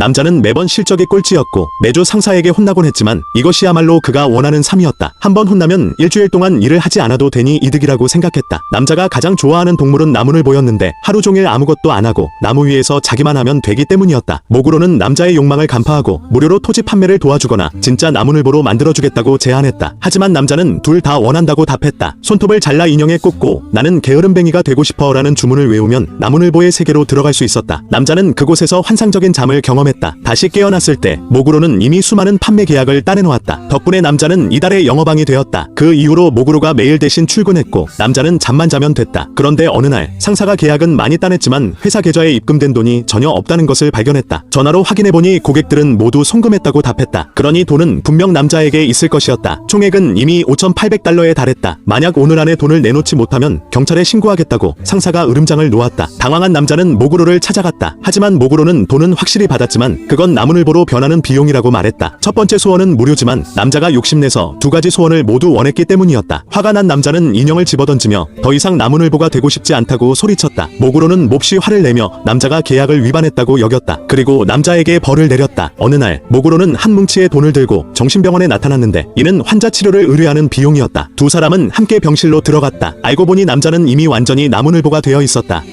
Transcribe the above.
남자는 매번 실적이 꼴찌였고 매주 상사에게 혼나곤 했지만 이것이야말로 그가 원하는 삶이었다. 한번 혼나면 일주일 동안 일을 하지 않아도 되니 이득이라고 생각했다. 남자가 가장 좋아하는 동물은 나무늘보였는데 하루 종일 아무것도 안 하고 나무 위에서 자기만 하면 되기 때문이었다. 목으로는 남자의 욕망을 간파하고 무료로 토지 판매를 도와주거나 진짜 나무늘보로 만들어주겠다고 제안했다. 하지만 남자는 둘 다 원한다고 답했다. 손톱을 잘라 인형에 꽂고 나는 게으름뱅이가 되고 싶어 라는 주문을 외우면 나무늘보의 세계로 들어갈 수 있었다. 남자는 그곳에서 환상적인 잠을 경험했다. 다시 깨어났을 때 목으로는 이미 수많은 판매 계약을 따내놓았다. 덕분에 남자는 이달의 영어방이 되었다. 그 이후로 목으로가 매일 대신 출근했고 남자는 잠만 자면 됐다. 그런데 어느 날 상사가 계약은 많이 따냈지만 회사 계좌에 입금된 돈이 전혀 없다는 것을 발견했다. 전화로 확인해보니 고객들은 모두 송금했다고 답했다. 그러니 돈은 분명 남자에게 있을 것이었다. 총액은 이미 5,800달러에 달했다. 만약 오늘 안에 돈을 내놓지 못하면 경찰에 신고하겠다고 상사가 으름장을 놓았다. 당황한 남자는 모구로를 찾아갔다. 하지만 모구로는 돈은 확실히 받았지만 그건 나무늘보로 변하는 비용이라고 말했다. 첫 번째 소원은 무료지만 남자가 욕심내서 두 가지 소원을 모두 원했기 때문이었다. 화가 난 남자는 인형을 집어던지며 더 이상 나무늘보가 되고 싶지 않다고 소리쳤다. 모구로는 몹시 화를 내며 남자가 계약을 위반했다고 여겼다. 그리고 남자에게 벌을 내렸다. 어느 날 모구로는 한 뭉치의 돈을 들고 정신병원에 나타났는데 이는 환자 치료를 의뢰하는 비용이었다. 두 사람은 함께 병실로 들어갔다. 알고 보니 남자는 이미 완전히 나무늘보가 되어 있었다.